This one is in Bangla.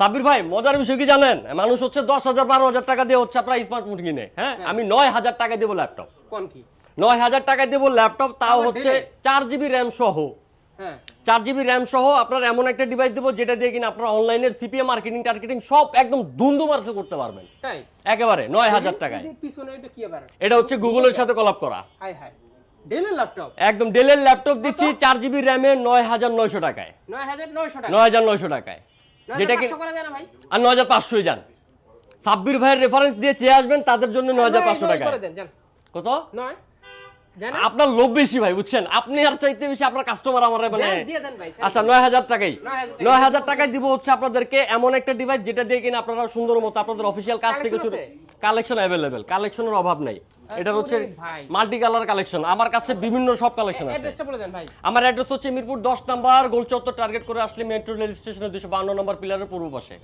সাব্বির ভাই মজার বিষয় কি জানেন? মানুষ হচ্ছে দশ হাজার বারো হাজার টাকা দিয়ে হচ্ছে আপনার স্মার্টফোন কিনে। হ্যাঁ? আমি নয় হাজার টাকা দেবো ল্যাপটপ কোন কি? নয় হাজার টাকা দেবো ল্যাপটপ তাও হচ্ছে চার জিবি র্যাম সহ। হ্যাঁ। চার জিবি র্যাম সহ আপনার এমন একটা ডিভাইস দেবো যেটা দিয়ে কিনা আপনার অনলাইনের সিপিএ মার্কেটিং টার্গেটিং সব একদম মার্কে করতে পারবেন। তাই? একেবারে নয় হাজার টাকায়। এদের এটা হচ্ছে গুগলের সাথে কলাপ করা। ডেলের ল্যাপটপ একদম ডেলের ল্যাপটপ দিচ্ছি চার জিবি র্যামে নয় হাজার নয়শো টাকায়। টাকা নয় হাজার নয়শো টাকায়। নয় যেটা হাজার কি পাঁচশো করা যায় না ভাই। আর নয় হাজার পাঁচশোই যান। সাব্বির ভাইয়ের রেফারেন্স দিয়ে চেয়ে আসবেন তাদের জন্য নয় হাজার পাঁচশো টাকা। কত? নয়। আপনার লোভ বেশি ভাই বুঝছেন? আপনি আর চাইতে বেশি আপনার কাস্টমার আমার মানে আচ্ছা নয় হাজার টাকাই। নয় হাজার টাকায় দিব হচ্ছে আপনাদেরকে এমন একটা ডিভাইস যেটা দিয়ে কিনা আপনারা সুন্দর মতো আপনাদের অফিসিয়াল কাজ থেকে শুরু কালেকশন অ্যাভেলেবেল কালেকশনের অভাব নাই। এটা হচ্ছে মাল্টি কালার কালেকশন আমার কাছে বিভিন্ন সব কালেকশন আছে। অ্যাড্রেসটা বলে দেন ভাই। আমার অ্যাড্রেস হচ্ছে মিরপুর দশ নাম্বার গোলচত্বর টার্গেট করে আসলে মেট্রো রেল স্টেশনের দুশো বান্ন নম্বর পিলারের পূর্ব পাশে।